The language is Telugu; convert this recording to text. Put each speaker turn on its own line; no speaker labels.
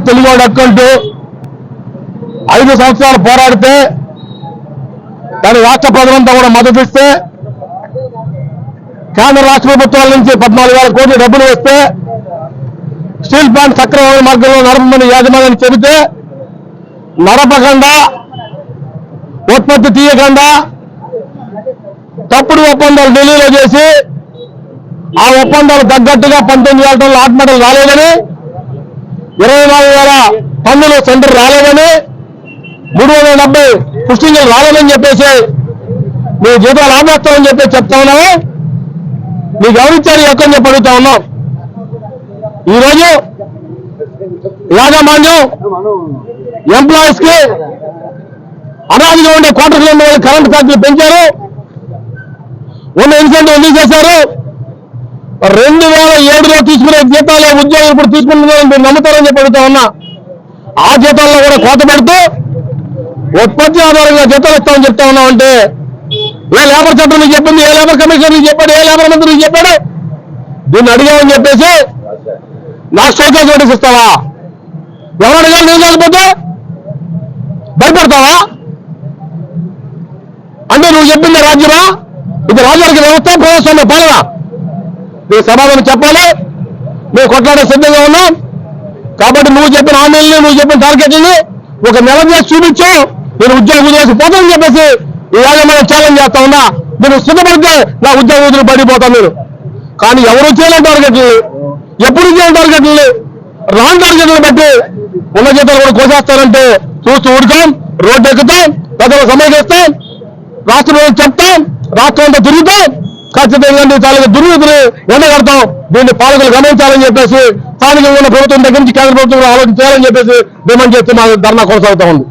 తెలుగువాడు అంటూ ఐదు సంవత్సరాలు పోరాడితే దాని రాష్ట్ర ప్రజలంతా కూడా మద్దతిస్తే కేంద్ర రాష్ట్ర ప్రభుత్వాల నుంచి పద్నాలుగు వేల కోట్ల డబ్బులు వస్తే స్టీల్ ప్లాంట్ సక్రమమైన మార్గంలో నడపమని యాజమాన్యాన్ని చెబితే నడపకుండా ఉత్పత్తి తీయకుండా తప్పుడు ఒప్పందాలు ఢిల్లీలో చేసి ఆ ఒప్పందాలు తగ్గట్టుగా పంతొమ్మిది వేల టన్నుల ఆత్మటలు రాలేదని ఇరవై నాలుగు వేల టన్నులు సెంటర్ రాలేదని మూడు వందల డెబ్బై పుష్టింగ్లు రాలేదని చెప్పేసి మీ జీతాలు ఆపేస్తామని చెప్పి చెప్తా ఉన్నాము. మీకు ఎవరిచ్చారు ఎక్కడ చెప్పి అడుగుతా ఉన్నాం. ఈరోజు యాజమాన్యం ఎంప్లాయీస్కి అనాదిగా ఉండే క్వార్టర్స్ కరెంట్ ఛార్జీలు పెంచారు. ఉన్న ఇన్సెంటివ్ ఎందుకు చేశారు. రెండు వేల ఏడులో తీసుకునే జీతాలు ఉద్యోగులు ఇప్పుడు తీసుకుంటున్నారని మీరు నమ్ముతారని చెప్పి అడుగుతా ఉన్నా. ఆ జీతాల్లో కూడా కోత పెడుతూ ఉత్పత్తి ఆధారంగా జీతాలు ఇస్తామని చెప్తా ఉన్నాం అంటే ఏ లేబర్ చట్టం నీకు చెప్పింది ఏ లేబర్ కమిషనర్ నీకు చెప్పాడు ఏ లేబర్ మంత్రి నీకు చెప్పాడు? దీన్ని అడిగామని చెప్పేసి నాకు షోకేజ్ నోటీస్ ఇస్తావా? ఎవరు అడగాలి నేను కాకపోతే భయపడతావా? అంటే నువ్వు చెప్పింది రాజ్యమా? ఇది రాజ్యానికి వ్యవస్థ ప్రజాస్వామ్య పాలన. నీకు సమాధానం చెప్పాలి. మేము కొట్లాడే సిద్ధంగా ఉన్నాం. కాబట్టి నువ్వు చెప్పిన హామీల్ని నువ్వు చెప్పిన టార్గెట్ని ఒక నెల చేసి చూపించు. నేను ఉద్యోగం వదిలేసి పోతానని చెప్పేసి ఈ మనం ఛాలెంజ్ చేస్తా ఉన్నా. నేను సిద్ధపడితే నా ఉద్యోగం వదిలి పడిపోతాను నేను. కానీ ఎవరు చేయలేని టార్గెట్లు ఎప్పుడు చేయని టార్గెట్లు రాని టార్గెట్లు బట్టి ఉన్న జీతాలు కూడా కోసేస్తారంటే చూస్తూ ఊరుతాం రోడ్డు ఎక్కుతాం ప్రజలు సమయం చేస్తాం ప్రజలు చెప్తాం రాష్ట్రం అంతా తిరుగుతాం. ఖచ్చితంగా నీ తాలూకు దుర్నీతిని ఎండగడతాం దీన్ని పాలకులు గమనించాలని చెప్పేసి స్థానికంగా ఉన్న ప్రభుత్వం దగ్గర నుంచి కేంద్ర ప్రభుత్వం ఆలోచించాలని చెప్పేసి డిమాండ్ చేస్తూ మా ధర్నా కొనసాగుతా ఉంది.